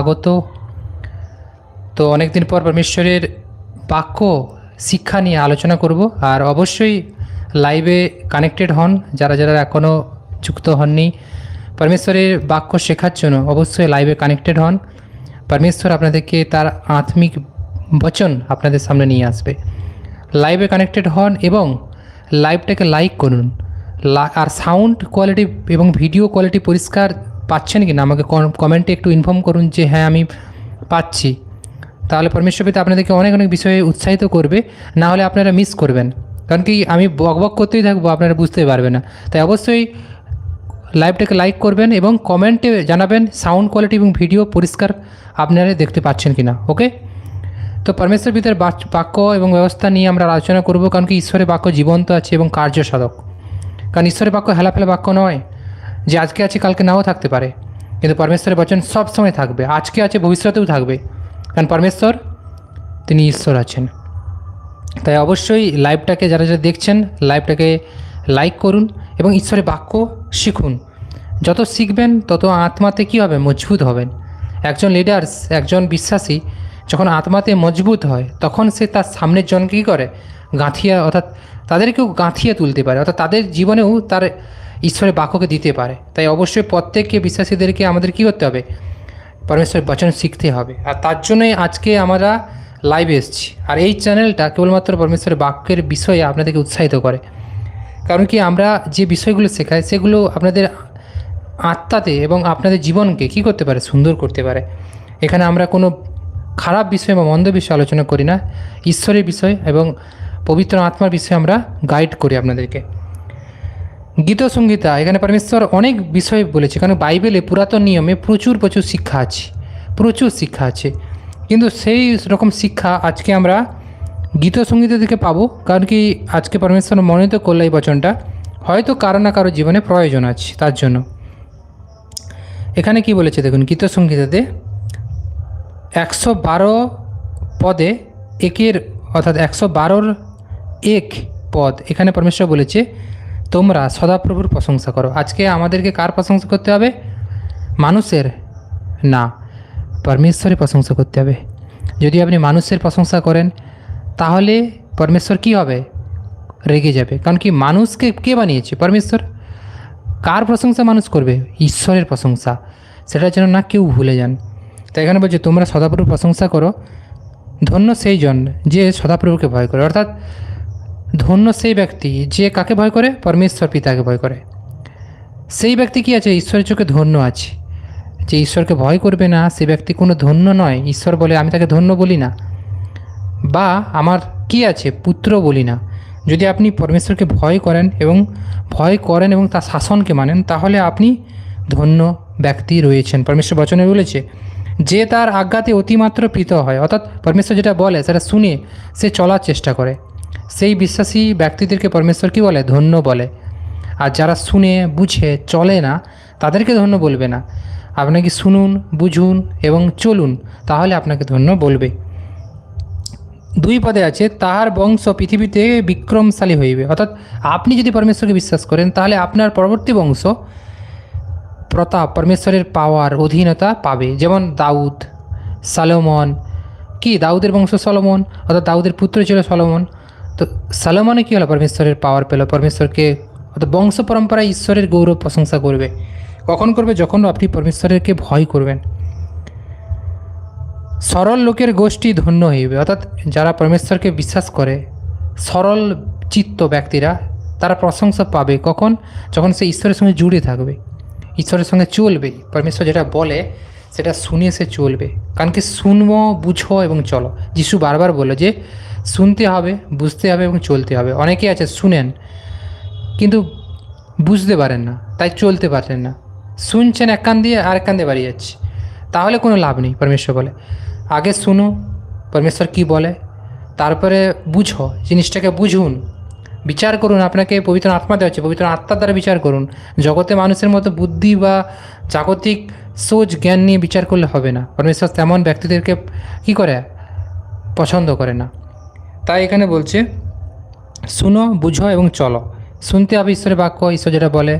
আগত। তো অনেকদিন পর পরমেশ্বরের বাক্য, শিক্ষা নিয়ে আলোচনা করব। আর অবশ্যই লাইভে কানেক্টেড হন যারা যারা এখনও যুক্ত হননি। পরমেশ্বরের বাক্য শেখার জন্য অবশ্যই লাইভে কানেক্টেড হন। পরমেশ্বর আপনাদেরকে তার আত্মিক বচন আপনাদের সামনে নিয়ে আসবে। লাইভে কানেক্টেড হন এবং লাইভটাকে লাইক করুন। আর সাউন্ড কোয়ালিটি এবং ভিডিও কোয়ালিটি পরিষ্কার পাচ্ছেন কি না? আমাকে কমেন্টে একটু ইনফর্ম করুন যে হ্যাঁ আমি পাচ্ছি। তাহলে পরমেশ্বর পিতা আপনাদেরকে অনেক অনেক বিষয়ে উৎসাহিত করবে। না হলে আপনারা মিস করবেন। কারণ কি, আমি বক বক করতেই থাকব, আপনারা বুঝতে পারবেন না। তাই অবশ্যই লাইভটাকে লাইক করবেন এবং কমেন্টে জানাবেন সাউন্ড কোয়ালিটি এবং ভিডিও পরিষ্কার আপনারা দেখতে পাচ্ছেন কি না ওকে তো পরমেশ্বর পিতার বাক্য এবং ব্যবস্থা নিয়ে আমরা আলোচনা করব। কারণ কি, ঈশ্বরের বাক্য জীবন্ত আছে এবং কার্য সাধক কারণ ঈশ্বরের বাক্য হেলাফেলা বাক্য নয়। যে আজকে আছে, কালকে নাও থাকতে পারে। কিন্তু পরমেশ্বরের বচন সব সময় থাকবে। আজকে আছে, ভবিষ্যতেও থাকবে। কারণ পরমেশ্বর, তিনি ঈশ্বর আছেন। তাই অবশ্যই লাইভটাকে যারা যারা দেখছেন, লাইভটাকে লাইক করুন এবং ঈশ্বরের বাক্য শিখুন। যত শিখবেন, তত আত্মাতে কী হবে? মজবুত হবেন। একজন লিডার্স একজন বিশ্বাসী যখন আত্মাতে মজবুত হয়, তখন সে তার সামনের জনকে কী করে? গাঁথিয়া, অর্থাৎ তাদেরকেও গাঁথিয়ে তুলতে পারে। অর্থাৎ তাদের জীবনেও তার ঈশ্বরের বাক্যকে দিতে পারে। তাই অবশ্যই প্রত্যেককে বিশ্বাসীদেরকে আমাদের কী করতে হবে? পরমেশ্বরের বচন শিখতে হবে। আর তার জন্যই আজকে আমরা লাইভে এসেছি। আর এই চ্যানেলটা কেবলমাত্র পরমেশ্বরের বাক্যের বিষয়ে আপনাদেরকে উৎসাহিত করে। কারণ কি আমরা যে বিষয়গুলো শেখাই, সেগুলো আপনাদের আত্মাতে এবং আপনাদের জীবনকে কী করতে পারে? সুন্দর করতে পারে। এখানে আমরা কোনো খারাপ বিষয় বা মন্দ বিষয় আলোচনা করি না। ঈশ্বরের বিষয় এবং পবিত্র আত্মার বিষয়ে আমরা গাইড করি আপনাদেরকে। গীত সংগীতা এখানে পরমেশ্বর অনেক বিষয় বলেছে, কারণ বাইবেলে পুরাতন নিয়মে প্রচুর প্রচুর শিক্ষা আছে, প্রচুর শিক্ষা আছে। কিন্তু সেই রকম শিক্ষা আজকে আমরা গীত সঙ্গীতের দিকে পাবো, কারণ কি আজকে পরমেশ্বর মনোনীত করল এই বচনটা। হয়তো কারও না কারও জীবনে প্রয়োজন আছে তার জন্য। এখানে কি বলেছে দেখুন, গীত সঙ্গীতাতে একশো বারো পদে একের, অর্থাৎ একশো বারোর এক পদ, এখানে পরমেশ্বর বলেছে তোমরা সদাপ্রভুর প্রশংসা করো। আজকে আমাদেরকে কার প্রশংসা করতে হবে? মানুষের? না, পরমেশ্বরের প্রশংসা করতে হবে। যদি আপনি মানুষের প্রশংসা করেন, তাহলে পরমেশ্বর কি হবে? রেগে যাবে। কারণ কি মানুষকে কে বানিয়েছে? পরমেশ্বর? কার প্রশংসা মানুষ করবে? ঈশ্বরের প্রশংসা। সেটা যেন না কেউ ভুলে যান। তাই এখানে বলছে, তোমরা সদাপ্রভুর প্রশংসা করো। ধন্য সেই জন যে সদাপ্রভুকে ভয় করে। অর্থাৎ ধন্য সেই ব্যক্তি যে কাকে ভয় করে? পরমেশ্বর পিতাকে ভয় করে। সেই ব্যক্তি কি আছে? ঈশ্বরের চোখে ধন্য আছে। যে ঈশ্বরকে ভয় করবে না, সে ব্যক্তি কোনো ধন্য নয়। ঈশ্বর বলে, আমি তাকে ধন্য বলি না। বা, আমার কি আছে? পুত্র বলি না। যদি আপনি পরমেশ্বরকে ভয় করেন এবং ভয় করেন এবং তার শাসনকে মানেন, তাহলে আপনি ধন্য ব্যক্তি রয়েছেন। পরমেশ্বর বচনে বলেছে, যে তার আজ্ঞাতে অতিমাত্র প্রীত হয়, অর্থাৎ পরমেশ্বর যেটা বলে, সেটা শুনে সে চলার চেষ্টা করে। সেই বিশ্বাসী ব্যক্তিদেরকে পরমেশ্বর কি বলে? ধন্য বলে। আর যারা শুনে, বুঝে, চলে না, তাদেরকে ধন্য বলবে না। আপনাকে শুনুন, বুঝুন এবং চলুন, তাহলে আপনাকে ধন্য বলবে। দুই পদে আছে, তাহার বংশ পৃথিবীতে বিক্রমশালী হইবে। অর্থাৎ আপনি যদি পরমেশ্বরকে বিশ্বাস করেন, তাহলে আপনার পরবর্তী বংশ প্রতাপ, পরমেশ্বরের পাওয়ার অধীনতা পাবে। যেমন দাউদ, সালোমন। কি? দাউদের বংশ সলোমন, অর্থাৎ দাউদের পুত্র ছিল সলোমন। তো সালোমনে কী হলো? পরমেশ্বরের পাওয়ার পেল, পরমেশ্বরকে অর্থাৎ বংশ পরম্পরায় ঈশ্বরের গৌরব প্রশংসা করবে। কখন করবে? যখন আপনি পরমেশ্বরেরকে ভয় করবেন। সরল লোকের গোষ্ঠী ধন্য হইবে। অর্থাৎ যারা পরমেশ্বরকে বিশ্বাস করে, সরল চিত্ত ব্যক্তিরা, তারা প্রশংসা পাবে। কখন? যখন সে ঈশ্বরের সঙ্গে জুড়ে থাকবে। ঈশ্বরের সঙ্গে চলবে। পরমেশ্বর যেটা বলে, সেটা শুনে সে চলবে। কারণ কি শুনব বুঝো এবং চলো। যিশু বারবার বলে যে শুনতে হবে, বুঝতে হবে এবং চলতে হবে। অনেকেই আছে, শুনেন, কিন্তু বুঝতে পারেন না, তাই চলতে পারেন না। শুনছেন এক কান দিয়ে আর এক কান দিয়ে বাড়িয়ে যাচ্ছে। তাহলে কোনো লাভ নেই, পরমেশ্বর বলে। আগে শুনো, পরমেশ্বর কি বলে? তারপরে বুঝো, জিনিসটাকে বুঝুন। বিচার করুন, আপনাকে পবিত্র আত্মা দেওয়া হচ্ছে, পবিত্র আত্মার দ্বারা বিচার করুন। জগতে মানুষের মতো বুদ্ধি বা জাগতিক সোচ, জ্ঞান নিয়ে বিচার করলে হবে না। পরমেশ্বর তেমন ব্যক্তিদেরকে কি করে? পছন্দ করে না। তাই এখানে বলছে, শুনো, বুঝো এবং চলো। শুনতে হবে ঈশ্বরের বাক্য, ঈশ্বর যেটা বলে,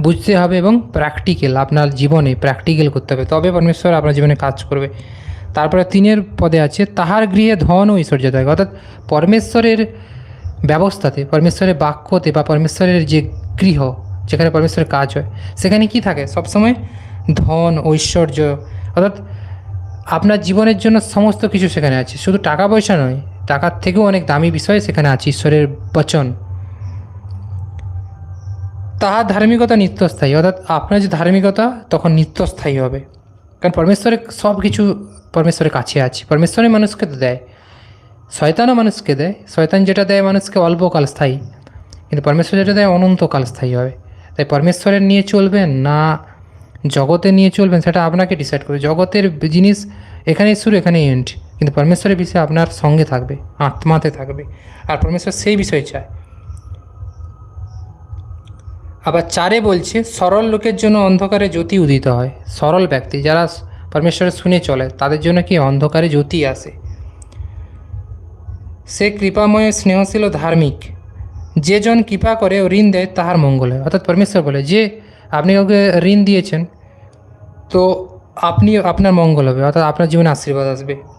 বুঝতে হবে এবং প্র্যাকটিক্যাল আপনার জীবনে প্র্যাকটিক্যাল করতে হবে। তবে পরমেশ্বর আপনার জীবনে কাজ করবে। তারপরে তিনের পদে আছে, তাহার গৃহে ধন ও ঐশ্বর্য থাকে অর্থাৎ পরমেশ্বরের ব্যবস্থাতে, পরমেশ্বরের বাক্যতে বা পরমেশ্বরের যে গৃহ, যেখানে পরমেশ্বরের কাজ হয়, সেখানে কি থাকে? সবসময় ধন, ঐশ্বর্য। অর্থাৎ আপনার জীবনের জন্য সমস্ত কিছু সেখানে আছে। শুধু টাকা পয়সা নয় টাকার থেকেও অনেক দামি বিষয় সেখানে আছে, ঈশ্বরের বচন। তাহার ধার্মিকতা নিত্যস্থায়ী, অর্থাৎ আপনার যে ধার্মিকতা, তখন নিত্যস্থায়ী হবে। কারণ পরমেশ্বরের সব কিছু পরমেশ্বরের কাছে আছে। পরমেশ্বরের মানুষকে তো দেয়, শয়তানও মানুষকে দেয়। শয়তান যেটা দেয় মানুষকে অল্পকাল স্থায়ী, কিন্তু পরমেশ্বর যেটা দেয় অনন্তকাল স্থায়ী হবে। তাই পরমেশ্বরের নিয়ে চলবেন না জগতে নিয়ে চলবেন, সেটা আপনাকে ডিসাইড করবে। জগতের জিনিস এখানেই শুরু, এখানেই এন্ড কিন্তু পরমেশ্বরের বিষয় আপনার সঙ্গে থাকবে, আত্মাতে থাকবে। আর পরমেশ্বর সেই বিষয় চায়। আবার চারে বলছে, সরল লোকের জন্য অন্ধকারে জ্যোতি উদিত হয়। সরল ব্যক্তি যারা পরমেশ্বরের শুনে চলে, তাদের জন্য কি অন্ধকারে জ্যোতি আসে? সে কৃপাময় স্নেহশীল ও ধার্মিক। যে জন কৃপা করে ও ঋণ দেয়, তাহার মঙ্গল হয়। অর্থাৎ পরমেশ্বর বলে, যে আপনি কাউকে ঋণ দিয়েছেন, তো আপনি আপনার মঙ্গল হবে। অর্থাৎ আপনার জীবনে আশীর্বাদ আসবে।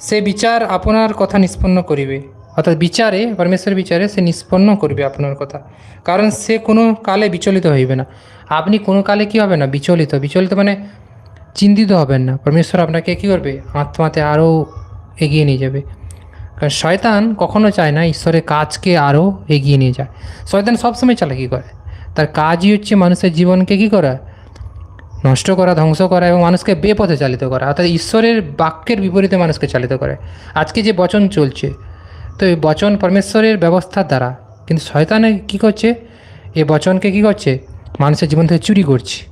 সে বিচার আপনার কথা নিষ্পন্ন করিবে। অর্থাৎ বিচারে, পরমেশ্বরের বিচারে সে নিষ্পন্ন করবে আপনার কথা। কারণ সে কোনো কালে বিচলিত হইবে না। আপনি কোনো কালে কি হবে না? বিচলিত। বিচলিত মানে চিন্তিত হবেন না। পরমেশ্বর আপনাকে কী করবে? আত্মাতে আরও এগিয়ে নিয়ে যাবে। কারণ শয়তান কখনো চায় না ঈশ্বরের কাজকে আরও এগিয়ে নিয়ে যায়। শয়তান সবসময় চালাকি করে। তার কাজই হচ্ছে মানুষের জীবনকে কী করা? নষ্ট করা, ধ্বংস করা এবং মানুষকে বেপথে চালিত করা। অর্থাৎ ঈশ্বরের বাক্যের বিপরীতে মানুষকে চালিত করে। আজকে যে বচন চলছে, তো এই বচন পরমেশ্বরের ব্যবস্থার দ্বারা, কিন্তু শয়তানে কী করছে? এ বচনকে কী করছে? মানুষের জীবন থেকে চুরি করছে।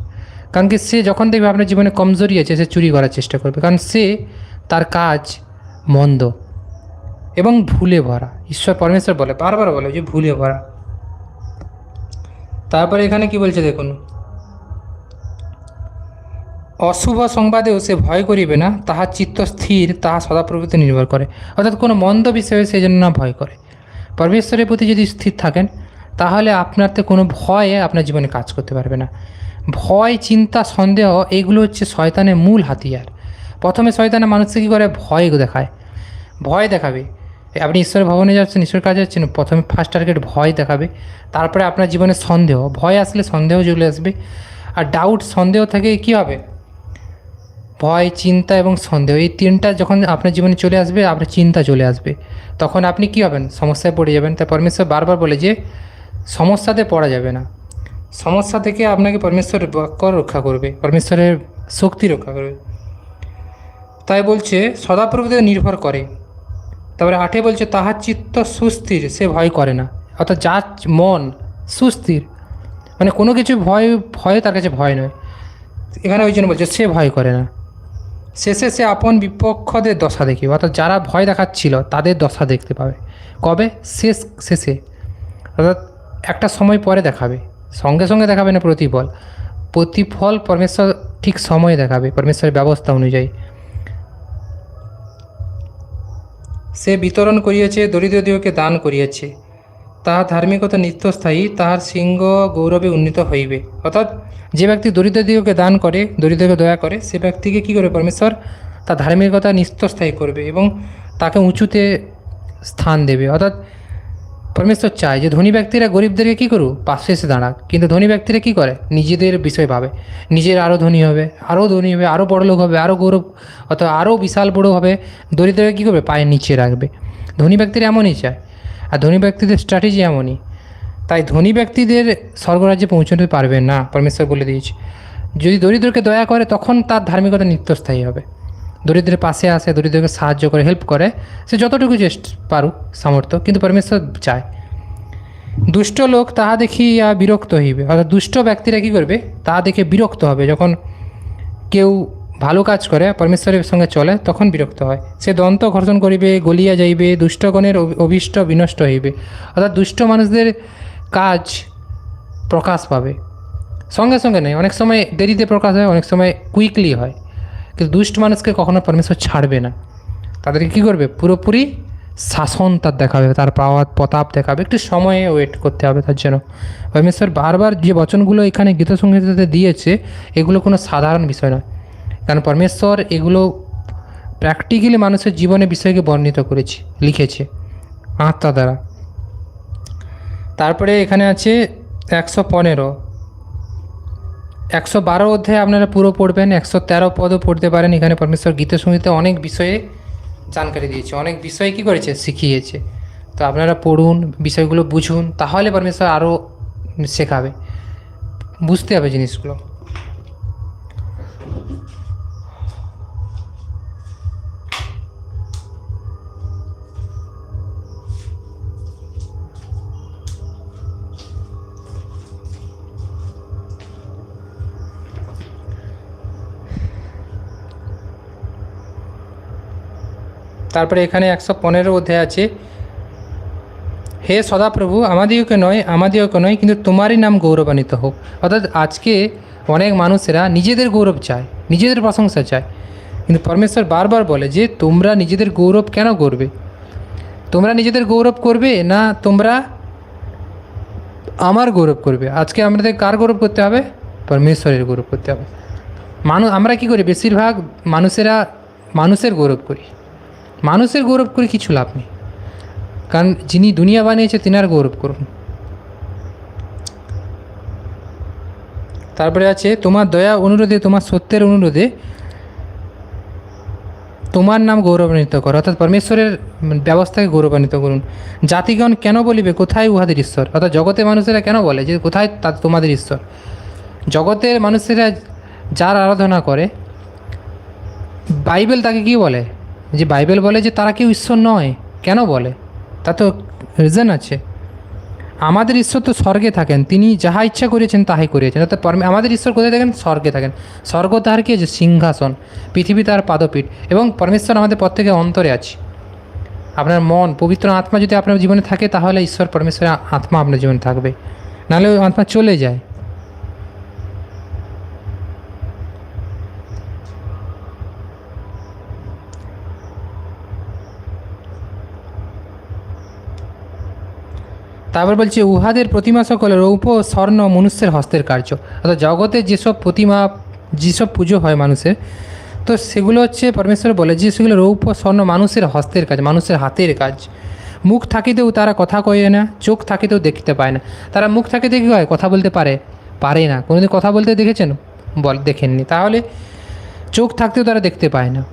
কারণ কি সে যখন দেখবে আপনার জীবনে কমজোরি আছে, সে চুরি করার চেষ্টা করবে। কারণ সে তার কাজ মন্দ এবং ভুলে ভরা। ঈশ্বর পরমেশ্বর বলে, বারবার বলে যে ভুলে ভরা। তারপরে এখানে কি বলছে দেখুন? অশুভ সংবাদেও সে ভয় করিবে না, তাহার চিত্ত স্থির, তাহা সদাপ্রভৃতি নির্ভর করে। অর্থাৎ কোনো মন্দ বিষয়ে সেই জন্য না ভয় করে। পরমেশ্বরের প্রতি যদি স্থির থাকেন, তাহলে আপনার তো কোনো ভয়ে আপনার জীবনে কাজ করতে পারবে না। ভয়, চিন্তা, সন্দেহ, এগুলো হচ্ছে শয়তানের মূল হাতিয়ার। প্রথমে শয়তানের মানুষকে কী করে? ভয় দেখায়। ভয় দেখাবে। আপনি ঈশ্বর ভবনে যাচ্ছেন, ঈশ্বর কাজে যাচ্ছেন, প্রথমে ফার্স্ট টার্গেট ভয় দেখাবে। তারপরে আপনার জীবনে সন্দেহ। ভয় আসলে সন্দেহ চলে আসবে। আর ডাউট সন্দেহ থেকে কী হবে? ভয়, চিন্তা এবং সন্দেহ, এই তিনটা যখন আপনার জীবনে চলে আসবে, আপনার চিন্তা চলে আসবে। তখন আপনি কী হবেন? সমস্যায় পড়ে যাবেন। তাই পরমেশ্বর বারবার বলে যে, সমস্যাতে পড়া যাবে না। সমস্যা থেকে আপনাকে পরমেশ্বরের বাক্য রক্ষা করবে, পরমেশ্বরের শক্তি রক্ষা করবে। তাই বলছে, সদাপ্রভুতে নির্ভর করে। তারপরে আটে বলছে, তাহার চিত্ত সুস্থির, সে ভয় করে না। অর্থাৎ যার মন সুস্থির মানে কোনো কিছু ভয় ভয় তার কাছে ভয় নয়। এখানে ওই জন্য বলছে, সে ভয় করে না। শেষে সে আপন বিপক্ষদের দশা দেখে, অর্থাৎ যারা ভয় দেখাচ্ছিল তাদের দশা দেখতে পাবে। কবে? শেষ শেষে। অর্থাৎ একটা সময় পরে দেখাবে। সঙ্গে সঙ্গে দেখাবে না প্রতিফল। প্রতিফল পরমেশ্বর ঠিক সময়ে দেখাবে, পরমেশ্বরের ব্যবস্থা অনুযায়ী। সে বিতরণ করিয়েছে দরিদ্রদিওকে দান করিয়াছে। তাহার ধার্মিকতা নিত্যস্থায়ী, তাহার সিংহ গৌরবে উন্নীত হইবে। অর্থাৎ যে ব্যক্তি দরিদ্রদিওকে দান করে, দরিদ্রকে দয়া করে, সে ব্যক্তিকে কী করে পরমেশ্বর? তার ধার্মিকতা নিত্যস্থায়ী করবে এবং তাকে উঁচুতে স্থান দেবে। অর্থাৎ পরমেশ্বর চায় যে ধনী ব্যক্তিরা গরিবদেরকে কী করুক? পাশে এসে দাঁড়াক। কিন্তু ধনী ব্যক্তিরা কী করে? নিজেদের বিষয় ভাবে। নিজের আরও ধনী হবে আরও ধনী হবে আরও বড় লোক হবে আরও গৌরব অথবা আরও বিশাল বড় হবে। দরিদ্ররা কী করবে? পায়ের নিচে রাখবে। ধনী ব্যক্তিরা এমনই চায়। আর ধনী ব্যক্তিদের স্ট্র্যাটেজি এমনই। তাই ধনী ব্যক্তিদের স্বর্গরাজ্যে পৌঁছতে পারবে না, পরমেশ্বর বলে দিয়েছে। যদি দরিদ্রকে দয়া করে, তখন তার ধার্মিকতা নিত্যস্থায়ী হবে। দরিদ্রের পাশে আসে, দরিদ্রকে সাহায্য করে হেল্প করে। সে যতটুকু চেষ্ট পারুক, সামর্থ্য, কিন্তু পরমেশ্বর চায়। দুষ্ট লোক তাহা দেখিয়া বিরক্ত হইবে। অর্থাৎ দুষ্ট ব্যক্তিরা কী করবে? তাহা দেখে বিরক্ত হবে। যখন কেউ ভালো কাজ করে, পরমেশ্বরের সঙ্গে চলে, তখন বিরক্ত হয়। সে দন্ত ঘর্ষণ করিবে, গলিয়া যাইবে, দুষ্টগণের অভিষ্ট বিনষ্ট হইবে। অর্থাৎ দুষ্ট মানুষদের কাজ প্রকাশ পাবে। সঙ্গে সঙ্গে নেই, অনেক সময় দেরিতে প্রকাশ হয়, অনেক সময় কুইকলি হয়। কিন্তু দুষ্ট মানুষকে কখনো পরমেশ্বর ছাড়বে না। তাদেরকে কী করবে? পুরোপুরি শাসন তার দেখাবে, তার পাওয়ার প্রতাপ দেখাবে। একটু সময়ে ওয়েট করতে হবে তার জন্য। পরমেশ্বর বারবার যে বচনগুলো এখানে গীত সংহিতাতে দিয়েছে, এগুলো কোনো সাধারণ বিষয় নয়। কারণ পরমেশ্বর এগুলো প্র্যাকটিক্যালি মানুষের জীবনে বিষয়কে বর্ণিত করেছে, লিখেছে, আত্মা দ্বারা। তারপরে এখানে আছে একশো পনেরো। একশো বারো অধ্যায়ে আপনারা পুরো পড়বেন, একশো তেরো পদও পড়তে পারেন। এখানে পরমেশ্বর গীত সঙ্গীতে অনেক বিষয়ে জানকারি দিয়েছে। অনেক বিষয় কী করেছে? শিখিয়েছে। তো আপনারা পড়ুন, বিষয়গুলো বুঝুন, তাহলে পরমেশ্বর আরও শেখাবে। বুঝতে হবে জিনিসগুলো। তারপরে এখানে একশো পনেরো অধ্যায় আছে। হে সদাপ্রভু আমাদিওকে নয় আমাদিওকে নয়, কিন্তু তোমারই নাম গৌরবান্বিত হোক। অর্থাৎ আজকে অনেক মানুষেরা নিজেদের গৌরব চায়, নিজেদের প্রশংসা চায়। কিন্তু পরমেশ্বর বারবার বলে যে, তোমরা নিজেদের গৌরব কেন করবে? তোমরা নিজেদের গৌরব করবে না তোমরা আমার গৌরব করবে? আজকে আমাদের কার গৌরব করতে হবে? পরমেশ্বরের গৌরব করতে হবে। মানুষ আমরা কি করি? বেশিরভাগ মানুষেরা মানুষের গৌরব করি। মানুষের গৌরব করে কিছু লাভ নেই। কারণ যিনি দুনিয়া বানিয়েছে, তিনার গৌরব করুন। তারপরে আছে, তোমার দয়া অনুরোধে, তোমার সত্যের অনুরোধে তোমার নাম গৌরবান্বিত করো। অর্থাৎ পরমেশ্বরের ব্যবস্থাকে গৌরবান্বিত করুন। জাতিগণ কেন বলিবে, কোথায় উহাদের ঈশ্বর? অর্থাৎ জগতের মানুষেরা কেন বলে যে, কোথায় তা তোমাদের ঈশ্বর? জগতের মানুষেরা যার আরাধনা করে, বাইবেল তাকে কি বলে? যে বাইবেল বলে যে তারা কেউ ঈশ্বর নয়। কেন বলে? তা তো রিজন আছে। আমাদের ঈশ্বর তো স্বর্গে থাকেন। তিনি যাহা ইচ্ছা করেছেন তাহাই করিয়েছেন। অর্থাৎ আমাদের ঈশ্বর কোথায় থাকেন? স্বর্গে থাকেন। স্বর্গ তাহার কি আছে? সিংহাসন। পৃথিবী তার পাদপীঠ। এবং পরমেশ্বর আমাদের প্রত্যেকের অন্তরে আছে। আপনার মন, পবিত্র আত্মা যদি আপনার জীবনে থাকে, তাহলে ঈশ্বর, পরমেশ্বরের আত্মা আপনার জীবনে থাকবে। নাহলে ওই আত্মা চলে যায়। তারপর বলছে, উহাদের প্রতিমা সকল রৌপ্য স্বর্ণ মনুষ্যের হস্তের কার্য। অর্থাৎ জগতে যেসব প্রতিমা, যেসব পুজো হয় মানুষের, তো সেগুলো হচ্ছে পরমেশ্বর বলে যে সেগুলো রৌপ্য, স্বর্ণ মানুষের হস্তের কাজ, মানুষের হাতের কাজ। মুখ থাকিতেও তারা কথা কয়ে না, চোখ থাকিতেও দেখতে পায় না। তারা মুখ থাকিতে কী হয় কথা বলতে পারে পারে না। কোনোদিন কথা বলতে দেখেছেন? বল, দেখেননি। তাহলে চোখ থাকতেও তারা দেখতে পায় না।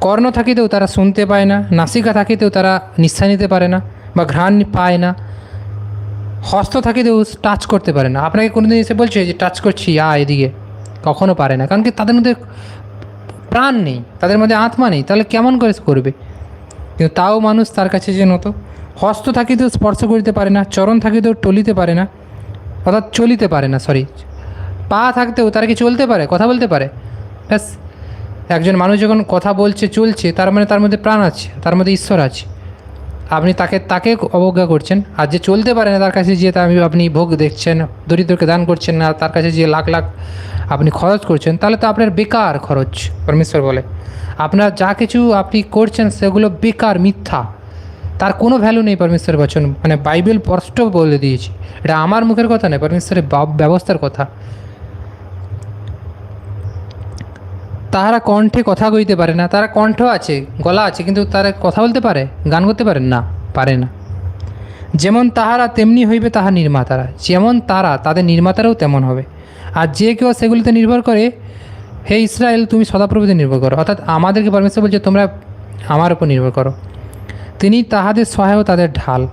কর্ণ থাকিতেও তারা শুনতে পায় না, নাসিকা থাকিতেও তারা নিঃশ্বাস নিতে পারে না বা ঘ্রাণ পায় না। হস্ত থাকিতেও টাচ করতে পারে না। আপনাকে কোনোদিন এসে বলছে যে টাচ করছি, আ, এদিকে। কখনো পারে না। কারণ কি তাদের মধ্যে প্রাণ নেই, তাদের মধ্যে আত্মা নেই। তাহলে কেমন করে করবে? কিন্তু তাও মানুষ তার কাছে যে নত। হস্ত থাকিতেও স্পর্শ করিতে পারে না, চরণ থাকিতেও টলিতে পারে না, অর্থাৎ চলিতে পারে না সরি পা থাকতেও তারা কি চলতে পারে? কথা বলতে পারে? ব্যাস, একজন মানুষ যখন কথা বলছে, চলছে, তার মানে তার মধ্যে প্রাণ আছে, তার মধ্যে ঈশ্বর আছে। আপনি তাকে তাকে অবজ্ঞা করছেন। আর যে চলতে পারে না তার কাছে যে আমি আপনি ভোগ দেখছেন, দরিদ্রকে দান করছেন না, তার কাছে যে লাখ লাখ আপনি খরচ করছেন, তাহলে তো আপনার বেকার খরচ, পরমেশ্বর বলে। আপনার যা কিছু আপনি করছেন সেগুলো বেকার, মিথ্যা। তার কোনো ভ্যালু নেই পরমেশ্বরের বচন। মানে বাইবেল স্পষ্ট বলে দিয়েছি। এটা আমার মুখের কথা নয়, পরমেশ্বরের ব্যবস্থার কথা। তাহারা কণ্ঠে কথা কইতে পারে না। তারা কণ্ঠ আছে, গলা আছে, কিন্তু তারা কথা বলতে পারে, গান করতে পারে না পারে না। যেমন তাহারা তেমনি হইবে তাহা নির্মাতারা। যেমন তারা, তাদের নির্মাতারাও তেমন হবে। আর যে কেউ সেগুলিতে নির্ভর করে, হে ইসরায়েল, তুমি সদাপ্রভুতে নির্ভর করো। অর্থাৎ আমাদেরকে পরমেশ্বর বলছে, তোমরা আমার উপর নির্ভর করো। তিনি তাহাদের সহায় তাদের ঢাল।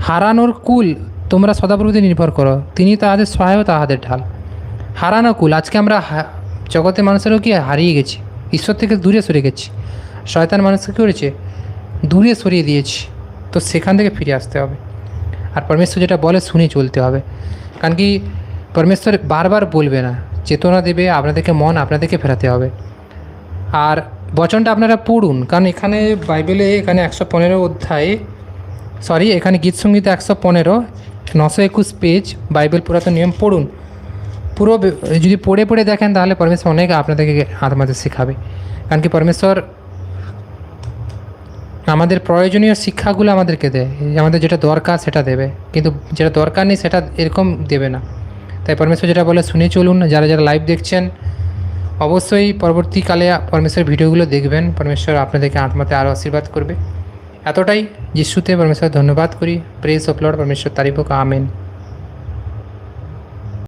হারানোর কুল তোমরা সদাপ্রভুতে নির্ভর করো। তিনি তাহাদের সহায় তাহাদের ঢাল। হারানো কুল, আজকে আমরা জগতের মানুষেরও কি হারিয়ে গেছি? ঈশ্বর থেকে দূরে সরে গেছি। শয়তান মানুষকে কী করেছে? দূরে সরিয়ে দিয়েছি। তো সেখান থেকে ফিরে আসতে হবে। আর পরমেশ্বর যেটা বলে, শুনে চলতে হবে। কারণ কি, পরমেশ্বর বারবার বলবে না, চেতনা দেবে, আপনাদেরকে মন আপনাদেরকে ফেরাতে হবে। আর বচনটা আপনারা পড়ুন, কারণ এখানে বাইবেলে, এখানে একশো পনেরো অধ্যায়ে সরি এখানে গীত সঙ্গীতে একশো পনেরো, নশো একুশ পেজ বাইবেল পুরাতন নিয়ম পড়ুন। পুরো যদি পড়ে পড়ে দেখেন তাহলে পরমেশ্বর অনেক আপনাদেরকে আত্মাতে শেখাবে। কারণ কি পরমেশ্বর আমাদের প্রয়োজনীয় শিক্ষাগুলো আমাদেরকে দেয়। আমাদের যেটা দরকার সেটা দেবে। কিন্তু যেটা দরকার নেই সেটা এরকম দেবে না। তাই পরমেশ্বর যেটা বলে, শুনে চলুন, যারা যারা লাইভ দেখছেন, অবশ্যই পরবর্তীকালে পরমেশ্বর ভিডিওগুলো দেখবেন। পরমেশ্বর আপনাদেরকে আত্মাতে আরও আশীর্বাদ করবে। এতটাই। যিশুতে পরমেশ্বর ধন্যবাদ করি। প্রেস অফ লর্ড পরমেশ্বর তারিফক আমেন